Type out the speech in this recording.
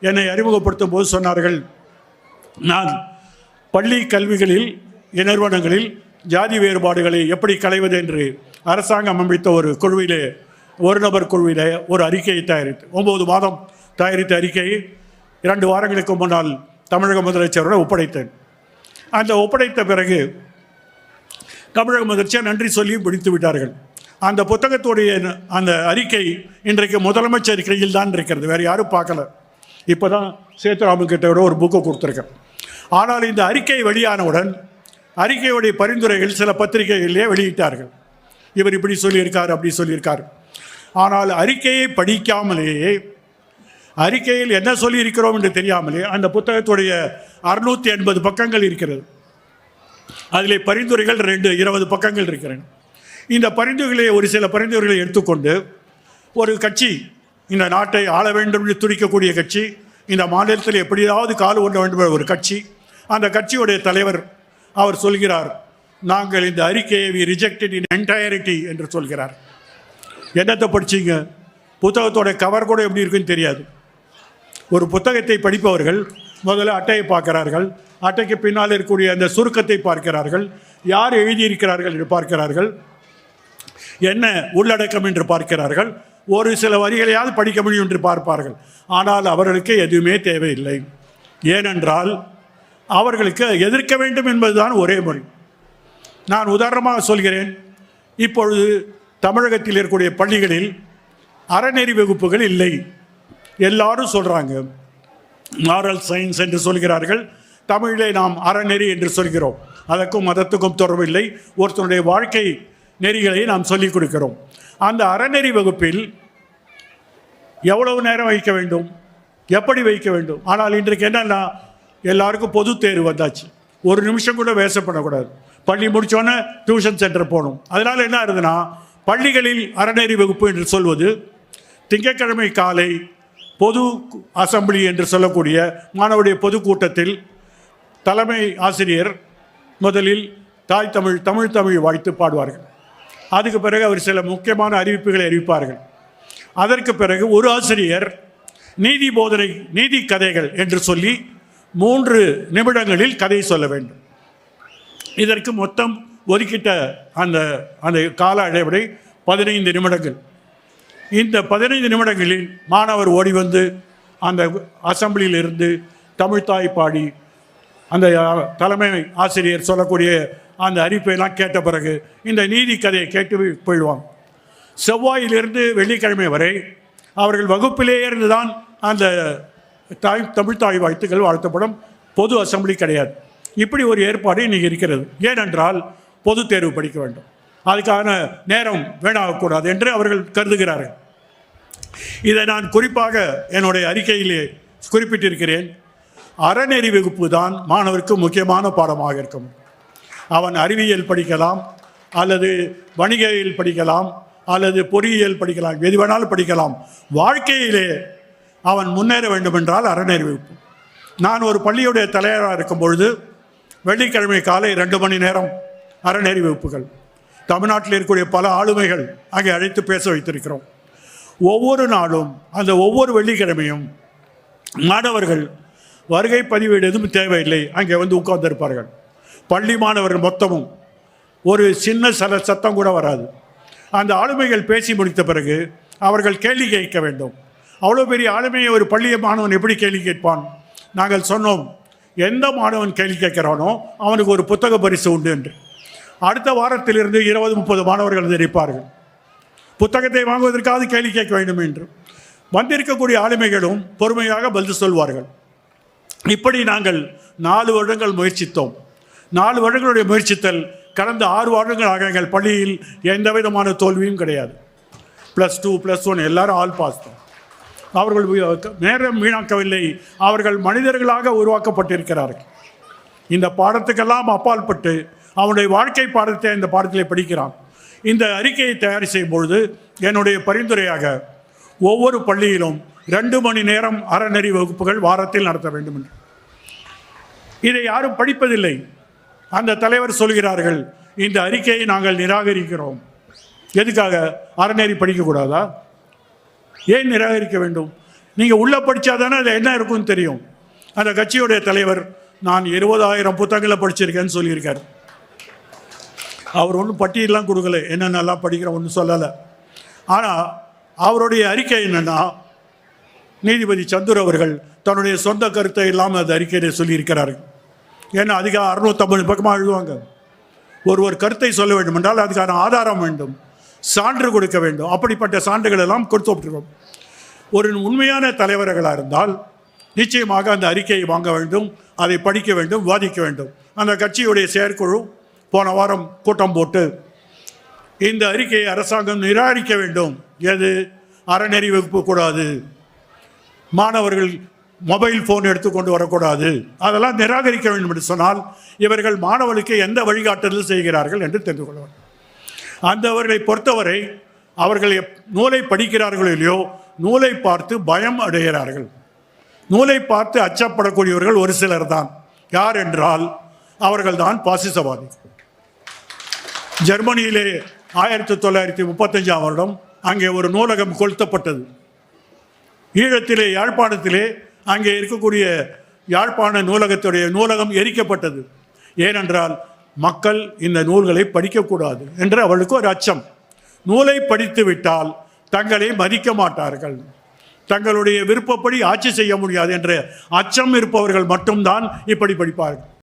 என்னை அறிமுகப்படுத்தும் போது சொன்னார்கள் நான் பள்ளி கல்விகளில் நிறுவனங்களில் ஜாதி வேறுபாடுகளை எப்படி களைவது என்று அரசாங்கம் அமைத்த ஒரு குழுவிலே ஒரு நபர் குழுவிலே ஒரு அறிக்கையை தயாரித்து ஒன்பது மாதம் தயாரித்த அறிக்கையை இரண்டு வாரங்களுக்கு முன்னால் தமிழக முதலமைச்சரோடு ஒப்படைத்தேன். அந்த ஒப்படைத்த பிறகு தமிழக முதலமைச்சர் நன்றி சொல்லி பிடித்து விட்டார்கள். அந்த புத்தகத்துடைய அந்த அறிக்கை இன்றைக்கு முதலமைச்சர் கையில் தான் இருக்கிறது வேறு யாரும் பார்க்கல. இப்போ தான் சேத்துராமன் கிட்ட விட ஒரு புக்கை கொடுத்துருக்கேன். ஆனால் இந்த அறிக்கை வெளியானவுடன் அறிக்கையுடைய பரிந்துரைகள் சில பத்திரிகைகளிலே வெளியிட்டார்கள். இவர் இப்படி சொல்லியிருக்கார் அப்படி சொல்லியிருக்கார். ஆனால் அறிக்கையை படிக்காமலேயே அறிக்கையில் என்ன சொல்லியிருக்கிறோம் என்று தெரியாமலே அந்த புத்தகத்துடைய அறுநூற்றி எண்பது பக்கங்கள் இருக்கிறது. அதில் பரிந்துரைகள் ரெண்டு இருபது பக்கங்கள் இருக்கிறேன். இந்த பரிந்துரைகளை ஒரு சில பரிந்துரைகளை எடுத்துக்கொண்டு ஒரு கட்சி இந்த நாட்டை ஆள வேண்டும் என்று துடிக்கக்கூடிய கட்சி இந்த மாநிலத்தில் எப்படியாவது கால் ஓட்ட வேண்டும் ஒரு கட்சி. அந்த கட்சியுடைய தலைவர் அவர் சொல்கிறார் நாங்கள் இந்த அறிக்கையை வி ரிஜெக்டட் இன் என்டையரிட்டி என்று சொல்கிறார். என்னத்தை படிச்சீங்க? புத்தகத்தோட கவர் கூட எப்படி இருக்குன்னு தெரியாது. ஒரு புத்தகத்தை படிப்பவர்கள் முதல்ல அட்டையை பார்க்கிறார்கள். அட்டைக்கு பின்னால் இருக்கக்கூடிய அந்த சுருக்கத்தை பார்க்கிறார்கள். யார் எழுதியிருக்கிறார்கள் என்று பார்க்கிறார்கள். என்ன உள்ளடக்கம் என்று பார்க்கிறார்கள். ஒரு சில வரிகளையாவது படிக்க முடியும் என்று பார்ப்பார்கள். ஆனால் அவர்களுக்கு எதுவுமே தேவையில்லை. ஏனென்றால் அவர்களுக்கு எதிர்க்க வேண்டும் என்பதுதான் ஒரே மொழி நான் உதாரணமாக சொல்கிறேன். இப்பொழுது தமிழகத்தில் இருக்கக்கூடிய பள்ளிகளில் அறநெறி வகுப்புகள் இல்லை. எல்லாரும் சொல்கிறாங்க மாரல் சயின்ஸ் என்று சொல்கிறார்கள். தமிழிலே நாம் அறநெறி என்று சொல்கிறோம். அதற்கும் மதத்துக்கும் தொடர்பில்லை ஒருத்தனுடைய வாழ்க்கை நெறிகளை நாம் சொல்லிக் கொடுக்கிறோம். அந்த அறநெறி வகுப்பில் எவ்வளவு நேரம் வைக்க வேண்டும்? எப்படி வைக்க வேண்டும்? ஆனால் இன்றைக்கு என்னென்னா எல்லாருக்கும் பொது தேர்வு வந்தாச்சு. ஒரு நிமிஷம் கூட வேசப்படக்கூடாது. பண்ணக்கூடாது பள்ளி முடித்தோன்னே டியூஷன் சென்டர் போகணும். அதனால் என்ன ஆகுதுன்னா பள்ளிகளில் அறநெறி வகுப்பு என்று சொல்வது திங்கட்கிழமை காலை பொது அசம்பிளி என்று சொல்லக்கூடிய மாணவருடைய பொதுக்கூட்டத்தில் தலைமை ஆசிரியர் முதலில் தாய் தமிழ் தமிழ் தமிழ் வாழ்த்து பாடுவார்கள். அதுக்கு பிறகு அவர் சில முக்கியமான அறிவிப்புகளை அறிவிப்பார்கள். அதற்கு பிறகு ஒரு ஆசிரியர் நீதி போதனை நீதி கதைகள் என்று சொல்லி மூன்று நிமிடங்களில் கதை சொல்ல வேண்டும். இதற்கு மொத்தம் ஒதுக்கிட்ட அந்த அந்த கால அடைவடை பதினைந்து நிமிடங்கள். இந்த பதினைந்து நிமிடங்களில் மாணவர் ஓடி வந்து அந்த அசம்பிளியிலிருந்து தமிழ் தமிழ்தாய் பாடி அந்த தலைமை ஆசிரியர் சொல்லக்கூடிய அந்த அறிவிப்பையெல்லாம் கேட்ட பிறகு இந்த நீதி கதையை கேட்டு போயிடுவாங்க செவ்வாயிலிருந்து வெள்ளிக்கிழமை வரை அவர்கள் வகுப்பிலேயே இருந்து தான் அந்த தாய் தமிழ் தாய் வாழ்த்துக்கள் வாழ்த்தப்படும். பொது அசெம்பிளி கிடையாது. இப்படி ஒரு ஏற்பாடு இன்னைக்கு இருக்கிறது. ஏனென்றால் பொது தேர்வு படிக்க வேண்டும். அதுக்கான நேரம் வேணாகக்கூடாது என்று அவர்கள் கருதுகிறார்கள். இதை நான் குறிப்பாக என்னுடைய அறிக்கையிலே குறிப்பிட்டிருக்கிறேன். அறநெறி வகுப்பு தான் மாணவருக்கு முக்கியமான பாடமாக இருக்கும். அவன் அறிவியல் படிக்கலாம் அல்லது வணிகையில் படிக்கலாம் அல்லது பொறியியல் படிக்கலாம் எது வேணாலும் படிக்கலாம். வாழ்க்கையிலே அவன் முன்னேற வேண்டுமென்றால் அறநிறைவிப்பு அறநெறி நான் ஒரு பள்ளியுடைய தலைவராக இருக்கும் பொழுது வெள்ளிக்கிழமை காலை ரெண்டு மணி நேரம் அறநெறி வகுப்புகள் தமிழ்நாட்டில் இருக்கக்கூடிய பல ஆளுமைகள் அங்கே அழைத்து பேச வைத்திருக்கிறோம். ஒவ்வொரு நாளும் அந்த ஒவ்வொரு வெள்ளிக்கிழமையும் மாணவர்கள் வருகை பதிவு எதுவும் தேவையில்லை. அங்கே வந்து உட்கார்ந்திருப்பார்கள். பள்ளி மாணவர்கள் மொத்தமும் ஒரு சின்ன சல சத்தம் கூட வராது. அந்த ஆளுமைகள் பேசி முடித்த பிறகு அவர்கள் கேள்வி கேட்க வேண்டும். அவ்வளோ பெரிய ஆளுமையை ஒரு பள்ளிய மாணவன் எப்படி கேள்வி கேட்பான்? நாங்கள் சொன்னோம் எந்த மாணவன் கேள்வி கேட்கிறானோ அவனுக்கு ஒரு புத்தக பரிசு உண்டு என்று. அடுத்த வாரத்திலிருந்து இருபது முப்பது மாணவர்கள் தெரிவிப்பார்கள் புத்தகத்தை வாங்குவதற்காவது கேள்வி கேட்க வேண்டும் என்று. வந்திருக்கக்கூடிய ஆளுமைகளும் பொறுமையாக பதில் சொல்வார்கள். இப்படி நாங்கள் நாலு வருடங்கள் முயற்சித்தோம். நாலு வருடங்களுடைய முயற்சித்தல் கடந்த ஆறு வருடங்களாக எங்கள் பள்ளியில் எந்த விதமான தோல்வியும் கிடையாது. ப்ளஸ் டூ ப்ளஸ் ஒன் எல்லாரும் ஆல் பாஸ் தான் அவர்கள் நேரம் வீணாக்கவில்லை. அவர்கள் மனிதர்களாக உருவாக்கப்பட்டிருக்கிறார்கள். இந்த பாடத்துக்கெல்லாம் அப்பாற்பட்டு அவனுடைய வாழ்க்கை பாடத்தை இந்த பாடத்திலே படிக்கிறான். இந்த அறிக்கையை தயார் செய்யும் பொழுது என்னுடைய பரிந்துரையாக ஒவ்வொரு பள்ளியிலும் ரெண்டு மணி நேரம் அறநெறி வகுப்புகள் வாரத்தில் நடத்த வேண்டும் என்று இதை யாரும் படிப்பதில்லை. அந்த தலைவர் சொல்கிறார்கள் இந்த அறிக்கையை நாங்கள் நிராகரிக்கிறோம். எதுக்காக? அறநெறி படிக்கக்கூடாதா ஏன் நிராகரிக்க வேண்டும்? நீங்கள் உள்ளே படித்தாதானே அது என்ன இருக்கும்னு தெரியும். அந்த கட்சியுடைய தலைவர் நான் இருபதாயிரம் புத்தகங்களை படிச்சிருக்கேன்னு சொல்லியிருக்கார். அவர் ஒன்றும் பட்டியலாம் கொடுக்கல. என்னென்னலாம் படிக்கிற ஒன்றும் சொல்லலை. ஆனால் அவருடைய அறிக்கை என்னென்னா நீதிபதி சந்துர் அவர்கள் தன்னுடைய சொந்த கருத்தை இல்லாமல் அந்த அறிக்கையிலே சொல்லியிருக்கிறார்கள் ஏன்னா அதிகம் அறுநூத்தம்பது பக்கமாக எழுதுவாங்க. ஒரு கருத்தை சொல்ல வேண்டும் என்றால் அதுக்கான ஆதாரம் வேண்டும். சான்று கொடுக்க வேண்டும். அப்படிப்பட்ட சான்றுகள் எல்லாம் கொடுத்து விட்டுருக்கோம் ஒரு உண்மையான தலைவர்களாக இருந்தால் நிச்சயமாக அந்த அறிக்கையை வாங்க வேண்டும் அதை படிக்க வேண்டும் வாதிக்க வேண்டும். அந்த கட்சியுடைய செயற்குழு போன வாரம் கூட்டம் போட்டு இந்த அறிக்கையை அரசாங்கம் நிராகரிக்க வேண்டும். எது? அறநெறி வகுப்பு கூடாது. மாணவர்கள் மொபைல் ஃபோன் எடுத்துக்கொண்டு வரக்கூடாது. அதெல்லாம் நிராகரிக்க வேண்டும் என்று சொன்னால் இவர்கள் மாணவர்களுக்கு எந்த வழிகாட்டுதல் செய்கிறார்கள் என்று தெரிந்து கொள்ள அந்தவர்களை பொறுத்தவரை அவர்கள் எப்- நூலை படிக்கிறார்களோ இல்லையோ நூலை பார்த்து பயம் அடைகிறார்கள். நூலை பார்த்து அச்சப்படக்கூடியவர்கள் ஒரு சிலர் தான். யார் என்றால் அவர்கள் தான் பாசிசவாதி. ஜெர்மனியிலே ஆயிரத்தி தொள்ளாயிரத்தி முப்பத்தஞ்சாம் வருடம் அங்கே ஒரு நூலகம் கொளுத்தப்பட்டது. ஈழத்திலே யாழ்ப்பாணத்திலே அங்கே இருக்கக்கூடிய யாழ்ப்பாண நூலகத்துடைய நூலகம் எரிக்கப்பட்டது. ஏனென்றால் மக்கள் இந்த நூல்களை படிக்கக்கூடாது என்று அவளுக்கு ஒரு அச்சம். நூலை படித்து விட்டால் தங்களை மதிக்க மாட்டார்கள். தங்களுடைய விருப்பப்படி ஆட்சி செய்ய முடியாது என்ற அச்சம் இருப்பவர்கள் மட்டும்தான் இப்படி படிப்பார்கள்.